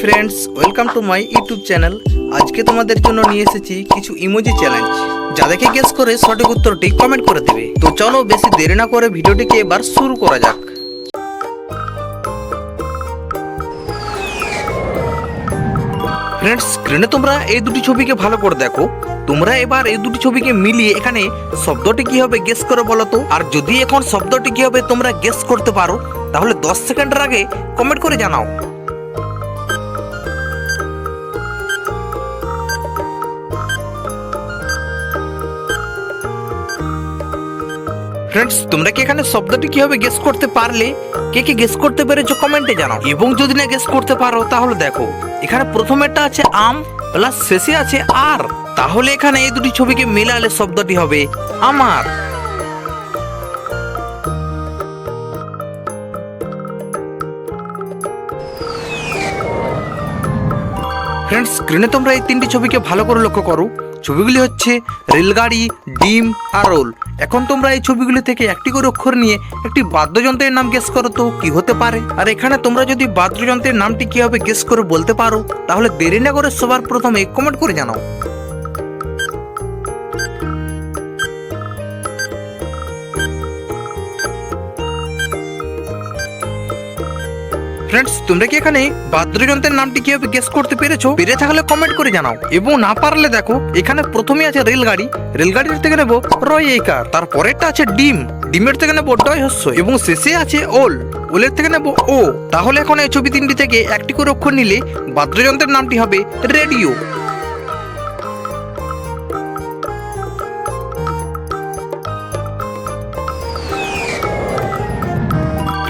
Friends welcome to my YouTube channel আজকে তোমাদের জন্য নিয়ে এসেছি কিছু ইমোজি চ্যালেঞ্জ যা দেখে গেস করে সঠিক উত্তরটি কমেন্ট করে দেবে। তো চলো বেশি দেরি না করে ভিডিওটিকে এবার শুরু করা যাক। ফ্রেন্ডস স্ক্রিনে তোমরা এই দুটি ছবিকে ভালো করে দেখো। তোমরা এবার এই দুটি ছবিকে মিলিয়ে এখানে শব্দটি কি হবে গেস করে বলো তো। আর যদি এখন শব্দটি কি হবে তোমরা গেস করতে পারো, তাহলে দশ সেকেন্ডের আগে কমেন্ট করে জানাও। ফ্রেন্ডস তোমরা কি এখানে শব্দটি কীভাবে গেস করতে পারলে? কে কে গেস করতে পেরেছ কমেন্টে জানাও। এবং যদি না গেস করতে পারো, তাহলে দেখো, এখানে প্রথমেরটা আছে আম প্লাস শেষে আছে আর। তাহলে এখানে এই দুটি ছবিকে মেলালে শব্দটি হবে আমার। ফ্রেন্ডস স্ক্রিনে তোমরা এই তিনটি ছবিকে ভালো করে লক্ষ্য করো। ছবিগুলি হচ্ছে রেলগাড়ি, ডিম আর রোল। এখন তোমরা এই ছবিগুলি থেকে একটি করে অক্ষর নিয়ে একটি বাদ্যযন্ত্রের নাম গেস করো তো, কি হতে পারে? আর এখানে তোমরা যদি বাদ্যযন্ত্রের নামটি কীভাবে গেস করে বলতে পারো, তাহলে দেরি না করে সবার প্রথমে কমেন্ট করে জানাও। ফ্রেন্ডস তোমরা কি এখানে বাদ্যযন্ত্রের নামটি কীভাবে গেস করতে পেরেছ? পেরে থাকলে কমেন্ট করে জানাও। এবং না পারলে দেখো, এখানে প্রথমে আছে রেলগাড়ি। রেলগাড়ির থেকে নেব রয় এই কার তারপরেরটা আছে ডিম। ডিমের থেকে নেব ডয় হস্য। এবং শেষে আছে ওল। ওলের থেকে নেব ও। তাহলে এখন এই ছবি তিনটি থেকে একটি করে অক্ষর নিলে বাদ্যযন্ত্রের নামটি হবে রেডিও।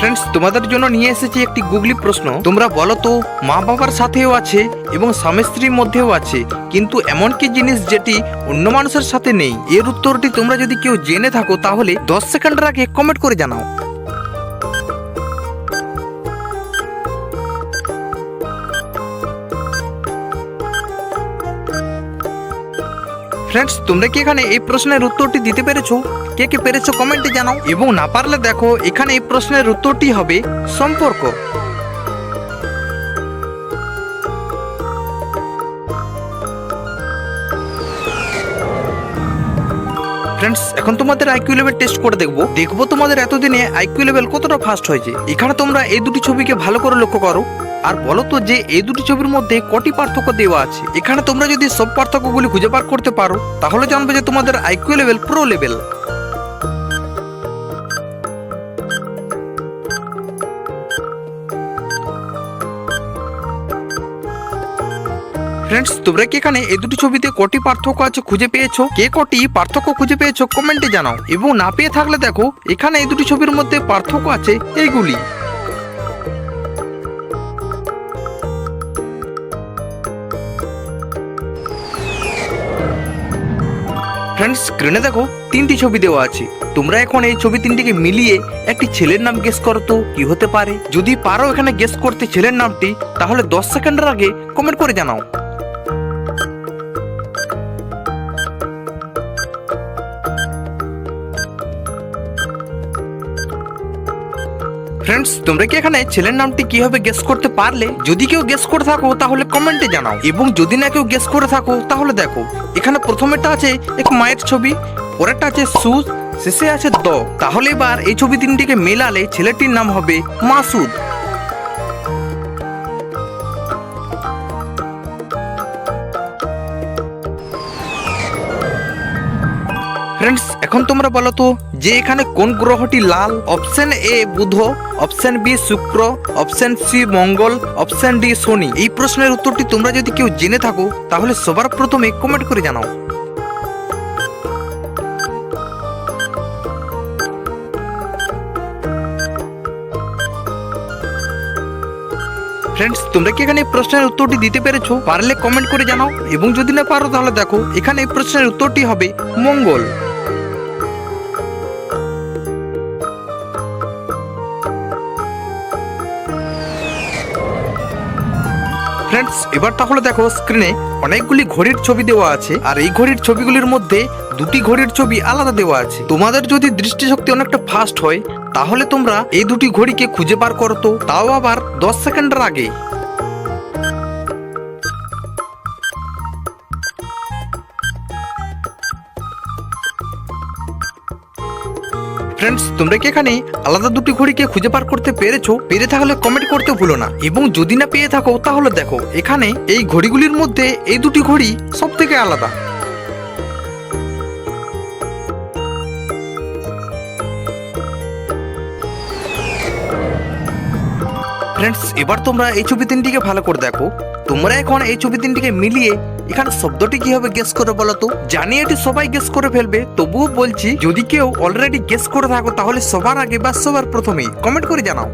ফ্রেন্ডস তোমাদের জন্য নিয়ে এসেছি একটি গুগলি প্রশ্ন। তোমরা বলো তো, মা বাবার সাথেও আছে এবং স্বামী স্ত্রীর মধ্যেও আছে, কিন্তু এমন কি জিনিস যেটি অন্য মানুষের সাথে নেই? এর উত্তরটি তোমরা যদি কেউ জেনে থাকো, তাহলে দশ সেকেন্ডের আগে কমেন্ট করে জানাও। ফ্রেন্ডস তোমরা কি এখানে এই প্রশ্নের উত্তরটি দিতে পেরেছ? কে কে পেরেছ কমেন্টে জানাও। এবং না পারলে দেখো, এখানে এই প্রশ্নের উত্তরটি হবে সম্পর্ক। ফ্রেন্ডস এখন তোমাদের আইকিউ লেভেল টেস্ট করে দেখব। দেখব তোমাদের এতদিনে আইকিউ লেভেল কতটা ফাস্ট হয়েছে। এখানে তোমরা এই দুটি ছবিকে ভালো করে লক্ষ্য করো। আর বলো তো যে এই দুটি ছবির মধ্যে কটি পার্থক্য দেওয়া আছে? এখানে তোমরা যদি সব পার্থক্যগুলি খুঁজে বার করতে পারো, তাহলে জানবে যে তোমাদের IQ level, pro level. Friends তোমরা কি এখানে এই দুটি ছবিতে কটি পার্থক্য আছে খুঁজে পেয়েছ? কে কটি পার্থক্য খুঁজে পেয়েছ? কমেন্টে জানাও। এবং না পেয়ে থাকলে দেখো, এখানে এই দুটি ছবির মধ্যে পার্থক্য আছে এইগুলি। ফ্রেন্ডস স্ক্রিনে দেখো, তিনটি ছবি দেওয়া আছে। তোমরা এখন এই ছবি তিনটিকে মিলিয়ে একটি ছেলের নাম গেস করো তো, কি হতে পারে? যদি পারো এখানে গেস করতে ছেলের নামটি, তাহলে দশ সেকেন্ডের আগে কমেন্ট করে জানাও। ফ্রেন্ডস তোমরা কি এখানে ছেলের নামটি কীভাবে গেস করতে পারলে? যদি কেউ গেস করে থাকো, তাহলে কমেন্টে জানাও। এবং যদি না কেউ গেস করে থাকো, তাহলে দেখো, এখানে প্রথমেরটা আছে এক মায়ের ছবি, পরেরটা আছে সুজ শেষে আছে দ। তাহলে এবার এই ছবি তিনটিকে মেলালে ছেলেটির নাম হবে মাসুদ। ফ্রেন্ডস এখন তোমরা বলো তো, যে এখানে কোন গ্রহটি লাল? অপশন এ বুধ অপশন বি শুক্র অপশন সি মঙ্গল অপশন ডি শনি। এই প্রশ্নের উত্তরটি তোমরা যদি কেউ জেনে থাকো, তাহলে সবার প্রথমে কমেন্ট করে জানাও। ফ্রেন্ডস তোমরা কি এখানে প্রশ্নের উত্তরটি দিতে পেরেছ? পারলে কমেন্ট করে জানাও। এবং যদি না পারো, তাহলে দেখো, এখানে প্রশ্নের উত্তরটি হবে মঙ্গল। ফ্রেন্ডস এবার তাহলে দেখো স্ক্রিনে অনেকগুলি ঘড়ির ছবি দেওয়া আছে, আর এই ঘড়ির ছবিগুলির মধ্যে দুটি ঘড়ির ছবি আলাদা দেওয়া আছে। তোমাদের যদি দৃষ্টিশক্তি অনেকটা ফাস্ট হয়, তাহলে তোমরা এই দুটি ঘড়িকে খুঁজে বার করতো তাও আবার দশ সেকেন্ডের আগে। ফ্রেন্ডস তোমরা কি এখানে আলাদা দুটি ঘড়িকে খুঁজে পার করতে পেরেছ? পেরে থাকলে কমেন্ট করতে ভুলো না। এবং যদি না পেয়ে থাকো, তাহলে দেখো, এখানে এই ঘড়িগুলির মধ্যে এই দুটি ঘড়ি সব থেকে আলাদা। ফ্রেন্ডস এবার তোমরা এই ছবি তিনটিকে ভালো করে দেখো। তোমরা এখন এই ছবি তিনটিকে মিলিয়ে এখানে শব্দটি কীভাবে গেস করে বলো তো জানি এটি সবাই গেস করে ফেলবে, তবুও বলছি, যদি কেউ অলরেডি গেস করে থাকো, তাহলে সবার আগে বা সবার প্রথমেই কমেন্ট করে জানাও।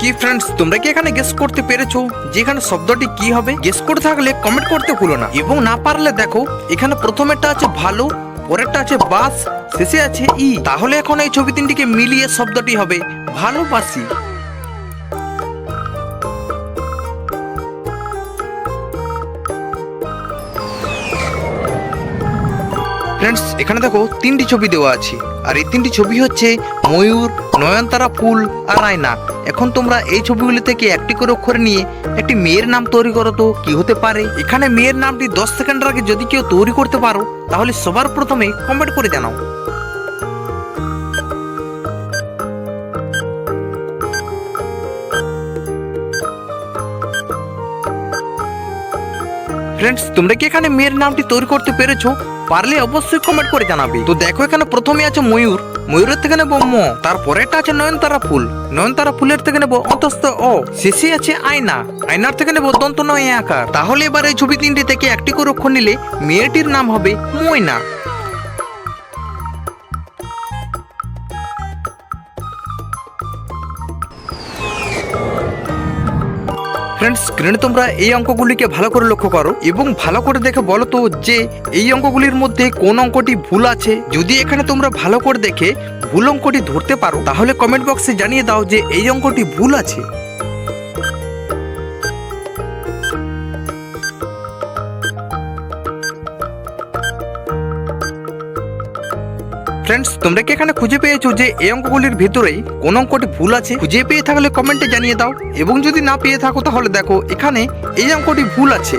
কি ফ্রেন্ডস তোমরা কি এখানে গেস করতে পেরেছ? যে এখানে শব্দটি কি হবে? গেস করে থাকলে কমেন্ট করতে ভুলো না। এবং না পারলে দেখো, এখানে প্রথমেরটা আছে ভালো, পরেরটা আছে বাস শেষে আছে ই। তাহলে এখন এই ছবি তিনটিকে মিলিয়ে শব্দটি হবে ভালোবাসি ফ্রেন্ডস এখানে দেখো তিনটি ছবি দেওয়া আছে। আর এই তিনটি ছবি হচ্ছে ময়ূর, নয়নতারা ফুল আর আয়না এখন তোমরা এই ছবিগুলি থেকে একটি করে অক্ষরে নিয়ে একটি মেয়ের নাম তৈরি করো তো, কি হতে পারে? এখানে মেয়ের নামটি দশ সেকেন্ডের আগে যদি কেউ তৈরি করতে পারো, তাহলে সবার প্রথমে কমেন্ট করে জানাও। ফ্রেন্ডস তোমরা কি এখানে মেয়ের নামটি তৈরি করতে পেরেছ? পারলে অবশ্যই কমেন্ট করে জানাবে। তো দেখো, এখানে প্রথমে আছে ময়ূর। ময়ূরের থেকে নেব ম। তারপরেটা আছে নয়নতারা ফুল। নয়নতারা ফুলের থেকে নেব অন্তস্থ অ। শেষে আছে আয়না। আয়নার থেকে নেব দন্ত নয় আকার। তাহলে এবার এই ছবি তিনটি থেকে একটি করে অক্ষর নিলে মেয়েটির নাম হবে ময়না। ফ্রেন্ডস স্ক্রিনে তোমরা এই অঙ্কগুলিকে ভালো করে লক্ষ্য করো এবং ভালো করে দেখে বলো তো যে এই অঙ্কগুলির মধ্যে কোন অঙ্কটি ভুল আছে। যদি এখানে তোমরা ভালো করে দেখে ভুল অঙ্কটি ধরতে পারো, তাহলে কমেন্ট বক্সে জানিয়ে দাও যে এই অঙ্কটি ভুল আছে। ফ্রেন্ডস তোমরা কি এখানে খুঁজে পেয়েছ যে এই অঙ্কগুলির ভিতরেই কোন অঙ্কটি ভুল আছে? খুঁজে পেয়ে থাকলে কমেন্টে জানিয়ে দাও। এবং যদি না পেয়ে থাকো, তাহলে দেখো, এখানে এই অঙ্কটি ভুল আছে।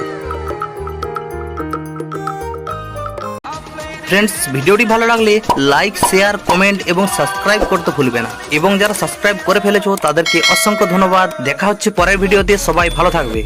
ফ্রেন্ডস ভিডিওটি ভালো লাগলে লাইক শেয়ার কমেন্ট এবং সাবস্ক্রাইব করতে ভুলবে না। এবং যারা সাবস্ক্রাইব করে ফেলেছো, তাদেরকে অসংখ্য ধন্যবাদ। দেখা হচ্ছে পরের ভিডিওতে। সবাই ভালো থাকবে।